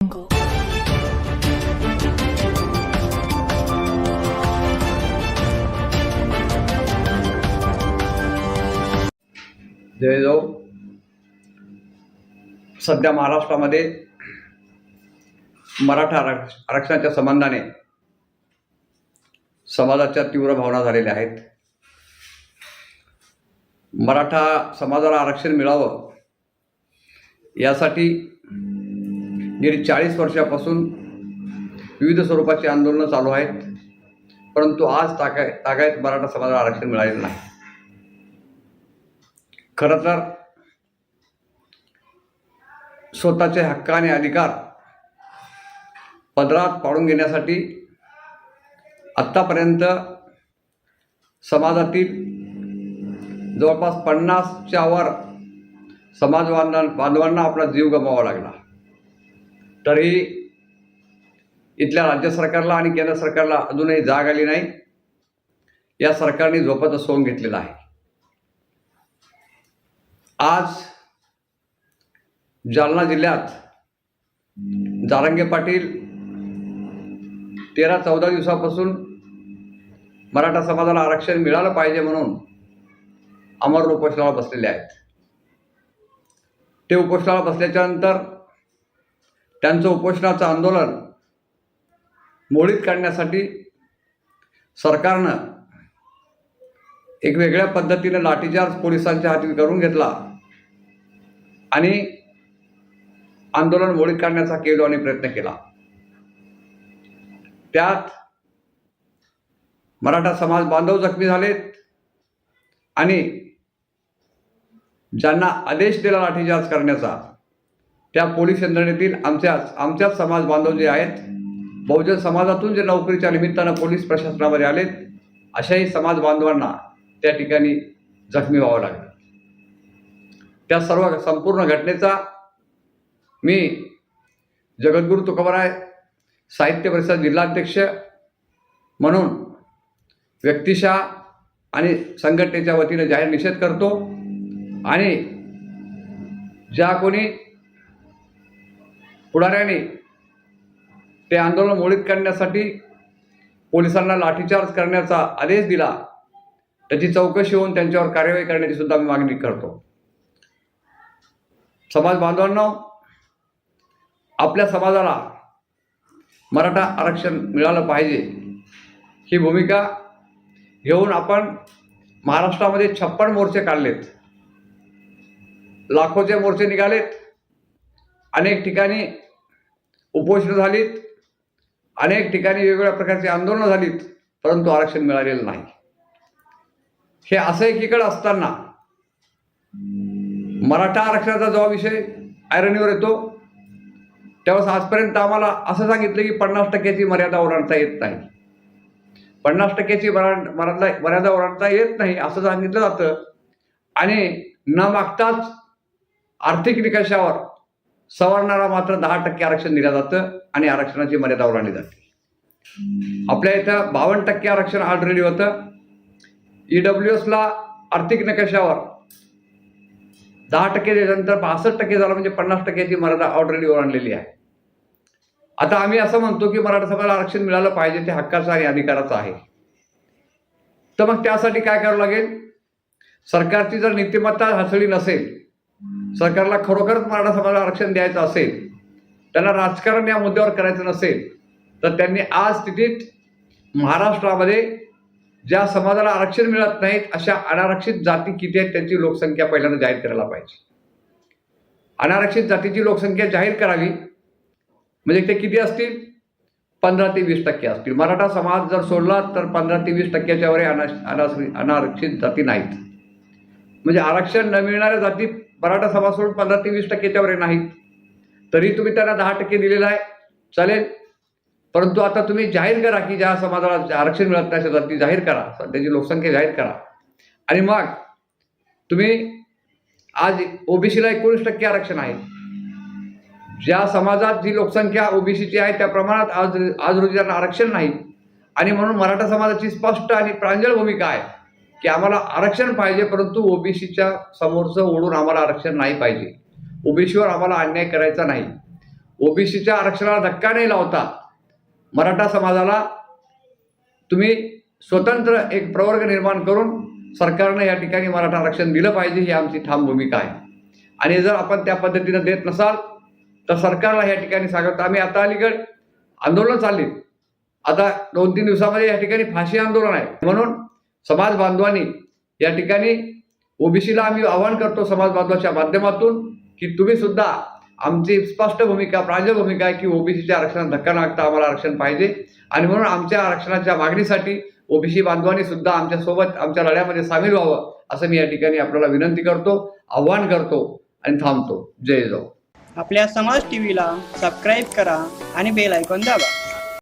jungle. जयजाऊ सध्या महाराष्ट्रामध्ये मराठा आरक्ष आरक्षणाच्या संबंधाने समाजाच्या तीव्र भावना झालेल्या आहेत मराठा समाजाला आरक्षण मिळावं यासाठी गेली चाळीस वर्षापासून विविध स्वरूपाची आंदोलनं चालू आहेत. परंतु आज ताकाय तागायत मराठा समाजाला आरक्षण मिळालेलं नाही. खरं तर स्वतःचे हक्क आणि अधिकार पदरात पाडून घेण्यासाठी आत्तापर्यंत समाजातील जवळपास पन्नासच्या वर समाज बांधवांना आपला जीव गमावा लागला. तरी इथल्या राज्य सरकारला आणि केंद्र सरकारला अजूनही जाग आली नाही. या सरकारने झोपाचा सोंग घेतलेला आहे. आज जालना जिल्ह्यात जारंगे पाटील तेरा चौदा दिवसापासून मराठा समाजाला आरक्षण मिळालं पाहिजे म्हणून अमर उपोषणाला बसलेले आहेत. ते उपोषणाला बसल्याच्यानंतर त्यांचं उपोषणाचं आंदोलन मोडीत काढण्यासाठी सरकारनं एक वेगळ्या पद्धतीने लाठीचार्ज पोलिसांच्या हाती करून घेतला आणि आंदोलन मोडीत काढण्याचा केवल्याने प्रयत्न केला. त्यात मराठा समाज बांधव जखमी झालेत आणि ज्यांना आदेश दिला लाठीचार्ज करण्याचा त्या पोलीस यंत्रणेतील आमच्याच आमच्याच समाज बांधव जे आहेत बहुजन समाजातून जे नोकरीच्या निमित्तानं पोलीस प्रशासनामध्ये आलेत अशाही समाज बांधवांना त्या ठिकाणी जखमी व्हावं लागलं. त्या सर्व संपूर्ण घटनेचा मी जगद्गुरू तुकोबराय साहित्य परिषद जिल्हाध्यक्ष म्हणून व्यक्तिशा आणि संघटनेच्या वतीने जाहीर निषेध करतो. आणि ज्या कोणी पुढाऱ्याने ते आंदोलन मोडीत काढण्यासाठी पोलिसांना लाठीचार्ज करण्याचा आदेश दिला त्याची चौकशी होऊन त्यांच्यावर कार्यवाही करण्याची सुद्धा मी मागणी करतो. समाज बांधवांना आपल्या समाजाला मराठा आरक्षण मिळालं पाहिजे. ही भूमिका घेऊन आपण महाराष्ट्रामध्ये छप्पन मोर्चे काढलेत. लाखोचे मोर्चे निघालेत. अनेक ठिकाणी उपोषणं झालीत. अनेक ठिकाणी वेगवेगळ्या प्रकारची आंदोलनं झालीत परंतु आरक्षण मिळालेलं नाही. हे असं एकीकडे असताना मराठा आरक्षणाचा जेव्हा विषय आयरणीवर येतो तेव्हा आजपर्यंत आम्हाला असं सांगितलं की पन्नास टक्क्याची मर्यादा ओलांडता येत नाही. पन्नास टक्क्याची मरा मर्यादा मर्यादा ओलांडता येत नाही असं सांगितलं जातं. आणि न मागताच आर्थिक निकषावर सवर्णाला मात्र दहा टक्के आरक्षण दिलं जातं आणि आरक्षणाची मर्यादा ओलांडली जाते. आपल्या इथं बावन्न टक्के आरक्षण ऑलरेडी होतं. ई डब्ल्यू एसला आर्थिक निकषावर दहा टक्के त्याच्यानंतर बासष्ट टक्के झालं म्हणजे पन्नास टक्क्याची मर्यादा ऑलरेडी ओलांडलेली आहे. आता आम्ही असं म्हणतो की मराठा समाजाला आरक्षण मिळालं पाहिजे ते हक्काचं आणि अधिकाराचं आहे. तर मग त्यासाठी काय करावं लागेल? सरकारची जर नीतिमत्ता हसळी नसेल सरकारला खरोखरच मराठा समाजाला आरक्षण द्यायचं असेल त्यांना राजकारण या मुद्द्यावर करायचं नसेल तर त्यांनी आज स्थितीत महाराष्ट्रामध्ये ज्या समाजाला आरक्षण मिळत नाहीत अशा अनारक्षित जाती किती आहेत त्यांची लोकसंख्या पहिल्यांदा जाहीर करायला पाहिजे. अनारक्षित जातीची लोकसंख्या जाहीर करावी म्हणजे ते किती असतील? पंधरा ते वीस टक्के असतील. मराठा समाज जर सोडला तर पंधरा ते वीस टक्क्याच्या वर अना अनारक्षित जाती नाहीत. म्हणजे आरक्षण न मिळणाऱ्या जाती मराठा समाज सोडून पंधरा ते वीस टक्के त्यावर नाहीत. तरी तुम्ही त्यांना दहा टक्के दिलेलं आहे. चालेल. परंतु आता तुम्ही जाहीर करा की ज्या समाजाला आरक्षण मिळत नाही अशा ती जाहीर करा. त्याची लोकसंख्या जाहीर करा. आणि मग तुम्ही आज ओबीसीला एकोणीस टक्के आरक्षण आहे. ज्या समाजात जी लोकसंख्या ओबीसीची आहे त्या प्रमाणात आज आज रोजी त्यांना आरक्षण नाही. आणि म्हणून मराठा समाजाची स्पष्ट आणि प्रांजळ भूमिका आहे. की आम्हाला आरक्षण पाहिजे परंतु ओबीसीच्या समोरचं ओढून आम्हाला आरक्षण नाही पाहिजे. ओबीसीवर आम्हाला अन्याय करायचा नाही. ओबीसीच्या आरक्षणाला धक्का नाही लावता मराठा समाजाला तुम्ही स्वतंत्र एक प्रवर्ग निर्माण करून सरकारनं या ठिकाणी मराठा आरक्षण दिलं पाहिजे ही आमची ठाम भूमिका आहे. आणि जर आपण त्या पद्धतीनं देत नसाल तर सरकारला या ठिकाणी सांगत आम्ही आता अलीकड आंदोलन चालले. आता दोन तीन दिवसामध्ये या ठिकाणी फाशी आंदोलन आहे. म्हणून समाज बांधवांनी या ठिकाणी ओबीसीला आम्ही आवाहन करतो समाज बांधवाच्या माध्यमातून की तुम्ही सुद्धा आमची स्पष्ट भूमिका प्रांजळ भूमिका आहे की ओबीसीच्या आरक्षणात धक्का न लागता आम्हाला आरक्षण पाहिजे. आणि म्हणून आमच्या आरक्षणाच्या मागणीसाठी ओबीसी बांधवांनी सुद्धा आमच्यासोबत आमच्या लढ्यामध्ये सामील व्हावं असं मी या ठिकाणी आपल्याला विनंती करतो आव्हान करतो आणि थांबतो. जय जाऊ आपल्या समाज टीव्हीला सबस्क्राईब करा आणि बेल ऐकून दाबा.